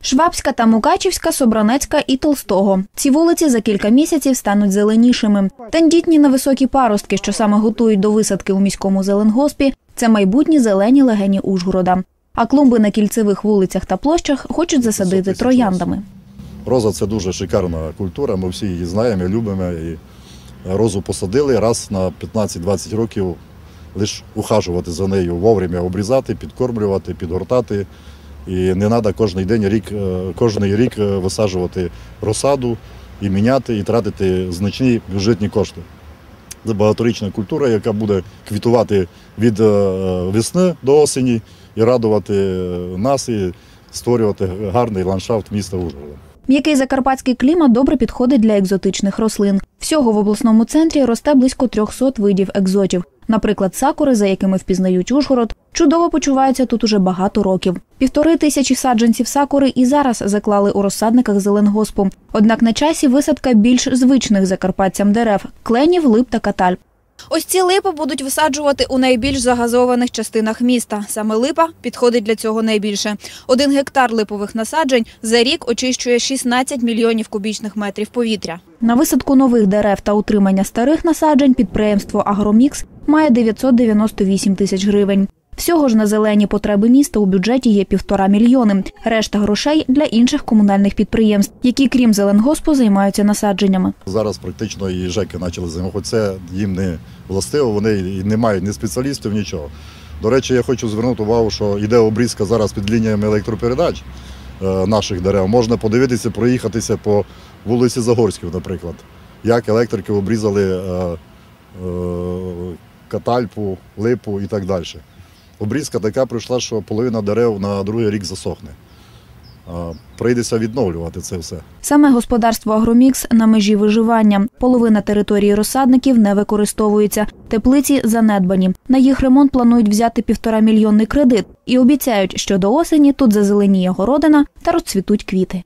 Швабська та Мукачівська, Собранецька і Толстого. Ці вулиці за кілька місяців стануть зеленішими. Тендітні на високі паростки, що саме готують до висадки у міському зеленгоспі, це майбутні зелені легені Ужгорода. А клумби на кільцевих вулицях та площах хочуть засадити трояндами. Роза це дуже шикарна культура, ми всі її знаємо, любимо. І розу посадили раз на 15-20 років лише ухажувати за нею, вовремя обрізати, підкормлювати, підгортати. І не треба кожен день рік, е, кожний рік е, висаджувати розсаду і міняти, і тратити значні бюджетні кошти. Це багаторічна культура, яка буде квітувати від е, весни до осені і радувати нас і створювати гарний ландшафт міста Ужгорода. М'який закарпатський клімат добре підходить для екзотичних рослин. Всього в обласному центрі росте близько 300 видів екзотів. Наприклад, сакури, за якими впізнають Ужгород, чудово почуваються тут уже багато років. Півтори тисячі саджанців сакури і зараз заклали у розсадниках зеленгоспу. Однак на часі висадка більш звичних закарпатцям дерев кленів, лип та каталь. Ось ці липи будуть висаджувати у найбільш загазованих частинах міста. Саме липа підходить для цього найбільше. Один гектар липових насаджень за рік очищує 16 мільйонів кубічних метрів повітря. На висадку нових дерев та утримання старих насаджень підприємство Агромікс має 998 тисяч гривень. Всього ж на зелені потреби міста у бюджеті є півтора мільйони. Решта грошей для інших комунальних підприємств, які крім зеленгоспу займаються насадженнями. Зараз практично і ЖЕКи почали займати. Хоч це їм не властиво, вони не мають ні спеціалістів, нічого. До речі, я хочу звернути увагу, що йде обрізка зараз під лініями електропередач е, наших дерев. Можна подивитися, проїхатися по вулиці Загорськів, наприклад, як електрики обрізали е, е, катальпу, липу і так далі. Обрізка така пройшла, що половина дерев на другий рік засохне. Прийдеться відновлювати це все. Саме господарство Агромікс на межі виживання. Половина території розсадників не використовується. Теплиці занедбані. На їх ремонт планують взяти півтора мільйонний кредит і обіцяють, що до осені тут зазеленіє городина та розцвітуть квіти.